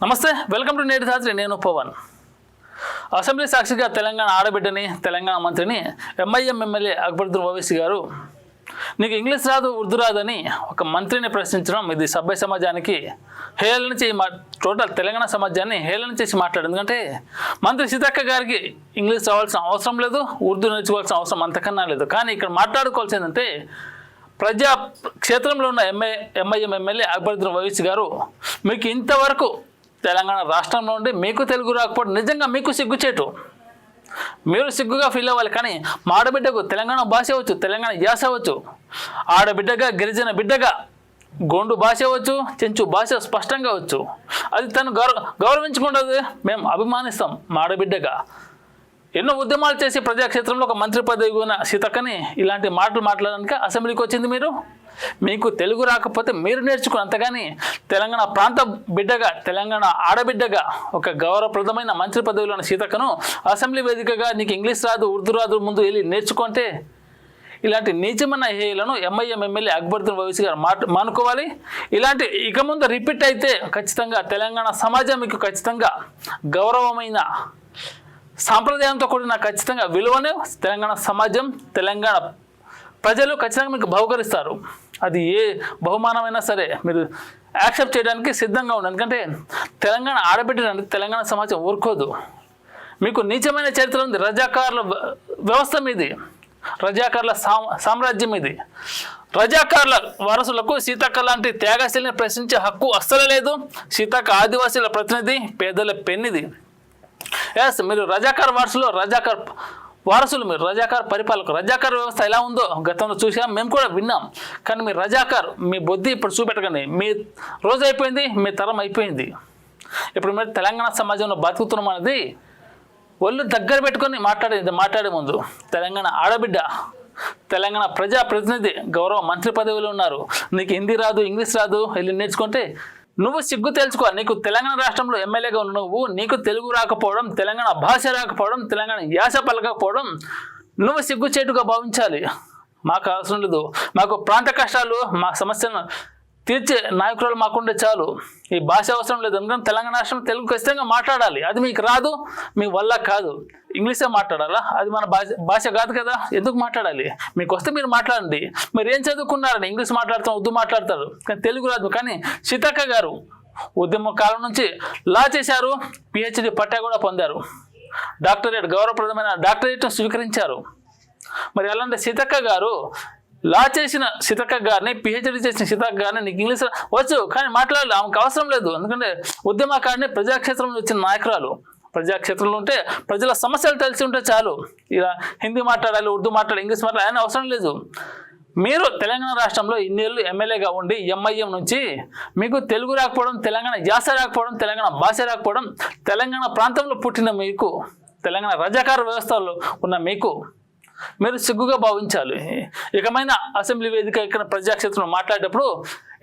నమస్తే welcome to నేటి రాత్రి నేను పవన్. అసెంబ్లీ సాక్షిగా తెలంగాణ ఆడబిడ్డని తెలంగాణ మంత్రిని ఎంఐఎం ఎమ్మెల్యే అక్బరుద్దీన్ ఓవైసీ గారు నీకు ఇంగ్లీష్ రాదు ఉర్దూ రాదని ఒక మంత్రిని ప్రశ్నించడం ఇది సభ్య సమాజానికి హేళన చేసి మా టోటల్ తెలంగాణ సమాజాన్ని హేళన చేసి మాట్లాడు ఎందుకంటే మంత్రి సీతక్క గారికి ఇంగ్లీష్ రావాల్సిన అవసరం లేదు ఉర్దూ నేర్చుకోవాల్సిన అవసరం అంతకన్నా లేదు. కానీ ఇక్కడ మాట్లాడుకోవాల్సింది ఏంటంటే ప్రజా క్షేత్రంలో ఉన్న MA MIM MLA Akbaruddin Owaisi garu మీకు ఇంతవరకు తెలంగాణ రాష్ట్రంలో ఉండి మీకు తెలుగు రాకపోవడం నిజంగా మీకు సిగ్గుచేటు. మీరు సిగ్గుగా ఫీల్ అవ్వాలి కానీ మా ఆడబిడ్డకు తెలంగాణ భాష అవ్వచ్చు తెలంగాణ యాస అవ్వచ్చు. ఆడబిడ్డగా గిరిజన బిడ్డగా గోండు భాష అవ్వచ్చు చెంచు భాష స్పష్టంగా వచ్చు అది తను గౌరవ గౌరవించుకుంటుంది. మేము అభిమానిస్తాం మా ఆడబిడ్డగా ఎన్నో ఉద్యమాలు చేసి ప్రజాక్షేత్రంలో ఒక మంత్రి పదవి ఉన్న సీతక్కని ఇలాంటి మాటలు మాట్లాడడానికి అసెంబ్లీకి వచ్చింది మీరు? మీకు తెలుగు రాకపోతే మీరు నేర్చుకుని అంతగాని తెలంగాణ ప్రాంత బిడ్డగా తెలంగాణ ఆడబిడ్డగా ఒక గౌరవప్రదమైన మంత్రి పదవిలో ఉన్న సీతక్కను అసెంబ్లీ వేదికగా నీకు ఇంగ్లీష్ రాదు ఉర్దూ రాదు ముందు వెళ్ళి నేర్చుకుంటే ఇలాంటి నీచమైన హేయలను ఎంఐఎం ఎమ్మెల్యే అక్బర్దీన్ ఓవైసీ గారు మాట మానుకోవాలి. ఇలాంటి ఇక ముందు రిపీట్ అయితే ఖచ్చితంగా తెలంగాణ సమాజం మీకు ఖచ్చితంగా గౌరవమైన సాంప్రదాయంతో కూడిన ఖచ్చితంగా విలువనే తెలంగాణ సమాజం తెలంగాణ ప్రజలు ఖచ్చితంగా మీకు బహుకరిస్తారు. అది ఏ బహుమానమైనా సరే మీరు యాక్సెప్ట్ చేయడానికి సిద్ధంగా ఉండండి. ఎందుకంటే తెలంగాణ ఆడబిడ్డడానికి తెలంగాణ సమాజం ఊరుకోదు. మీకు నీచమైన చరిత్ర ఉంది. రజాకారుల వ్య- వ్యవస్థ మీది. రజాకారుల సామ్రాజ్యం ఇది రజాకారుల వారసులకు సీతక్క లాంటి త్యాగశీలిని ప్రశ్నించే హక్కు అస్సలు లేదు. సీతక్క ఆదివాసీల ప్రతినిధి పేదల పెన్నిది ఎస్ మీరు రజాకార్ వారసులు రజాకార్ వారసులు మీరు రజాకార్ పరిపాలకు రజాకార్ వ్యవస్థ ఎలా ఉందో గతంలో చూసాం మేము కూడా విన్నాం. కానీ మీ రజాకార్ మీ బుద్ధి ఇప్పుడు చూపెట్టకండి. మీ రోజు అయిపోయింది మీ తరం అయిపోయింది. ఇప్పుడు మీరు తెలంగాణ సమాజంలో బతుకుతున్నాం అనేది ఒళ్ళు దగ్గర పెట్టుకొని మాట్లాడేది మాట్లాడే ముందు. తెలంగాణ ఆడబిడ్డ తెలంగాణ ప్రజా ప్రతినిధి గౌరవ మంత్రి పదవిలో ఉన్నారు. నీకు హిందీ రాదు ఇంగ్లీష్ రాదు వెళ్ళి నేర్చుకుంటే నువ్వు సిగ్గు తెలుసుకో నీకు తెలంగాణ రాష్ట్రంలో ఎమ్మెల్యేగా ఉన్న నువ్వు నీకు తెలుగు రాకపోవడం తెలంగాణ భాష రాకపోవడం తెలంగాణ యాస పలకపోవడం నువ్వు సిగ్గుచేటుగా భావించాలి. మాకు అవసరం లేదు. మాకు ప్రాంత కష్టాలు మా సమస్యను తీర్చే నాయకురాలు మాకుండే చాలు. ఈ భాష అవసరం లేదు. ఎందుకంటే తెలంగాణ రాష్ట్రంలో తెలుగు ఖచ్చితంగా మాట్లాడాలి. అది మీకు రాదు మీ వల్ల కాదు. ఇంగ్లీషే మాట్లాడాలా? అది మన భాష భాష కాదు కదా. ఎందుకు మాట్లాడాలి? మీకు వస్తే మీరు మాట్లాడండి. మీరు ఏం చదువుకున్నారని ఇంగ్లీష్ మాట్లాడతాం ఉర్దూ మాట్లాడతారు. కానీ తెలుగు రాదు. కానీ సీతక్క గారు ఉద్యమ కాలం నుంచి లా చేశారు. పిహెచ్డి పట్టా కూడా పొందారు. డాక్టరేట్ గౌరవప్రదమైన డాక్టరేట్ను స్వీకరించారు. మరి అలాంటి సీతక్క గారు లా చేసిన సీతక్క గారిని పిహెచ్డి చేసిన సీతక్క గారిని నీకు ఇంగ్లీష్ వచ్చు కానీ మాట్లాడాలి ఆమెకు అవసరం లేదు. ఎందుకంటే ఉద్యమకారిని ప్రజాక్షేత్రంలో వచ్చిన నాయకురాలు. ప్రజాక్షేత్రంలో ఉంటే ప్రజల సమస్యలు తెలిసి ఉంటే చాలు. ఇలా హిందీ మాట్లాడాలి ఉర్దూ మాట్లాడాలి ఇంగ్లీష్ మాట్లాడాలి అని అవసరం లేదు. మీరు తెలంగాణ రాష్ట్రంలో ఇన్నేళ్ళు ఎమ్మెల్యేగా ఉండి ఎంఐఎం నుంచి మీకు తెలుగు రాకపోవడం తెలంగాణ యాస రాకపోవడం తెలంగాణ భాష రాకపోవడం తెలంగాణ ప్రాంతంలో పుట్టిన మీకు తెలంగాణ రజాకార వ్యవస్థలో ఉన్న మీకు మీరు సిగ్గుగా భావించాలి. ఇకమైన అసెంబ్లీ వేదిక ఇక్కడ ప్రజాక్షేత్రంలో మాట్లాడేటప్పుడు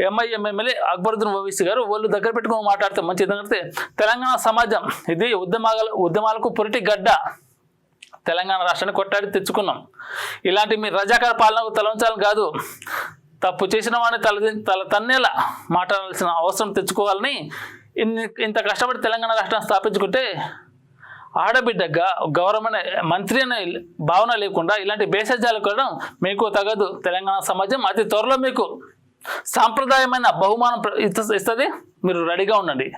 ఎంఐఎం ఎమ్మెల్యే అక్బరుద్దీన్ ఓవీసీ గారు వాళ్ళు దగ్గర పెట్టుకొని మాట్లాడితే మంచి ఎందుకంటే తెలంగాణ సమాజం ఇది ఉద్యమాల ఉద్యమాలకు పొరిటి గడ్డ. తెలంగాణ రాష్ట్రాన్ని కొట్టాడి తెచ్చుకున్నాం. ఇలాంటి మీ రజాకార పాలనకు తలంచాలని కాదు. తప్పు చేసిన వాడిని తల తల తన్నేలా మాట్లాడాల్సిన అవసరం తెచ్చుకోవాలని ఇన్ని ఇంత కష్టపడి తెలంగాణ రాష్ట్రాన్ని స్థాపించుకుంటే ఆడబిడ్డగా గౌరవమైన మంత్రి అనే భావన లేకుండా ఇలాంటి భేషజాలు కూడా మీకు తగదు. తెలంగాణ సమాజం అతి త్వరలో మీకు సాంప్రదాయమైన బహుమానం ఇస్త- ఇస్తుంది. మీరు రెడీగా ఉండండి.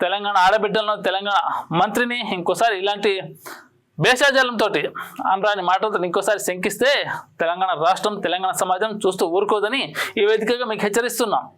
తెలంగాణ ఆడబిడ్డలను తెలంగాణ మంత్రిని ఇంకోసారి ఇలాంటి భేషజాలంతో అనరాని మాటలతో ఇంకోసారి శంకిస్తే తెలంగాణ రాష్ట్రం తెలంగాణ సమాజం చూస్తూ ఊరుకోదని ఈ వేదికగా మీకు హెచ్చరిస్తున్నాం.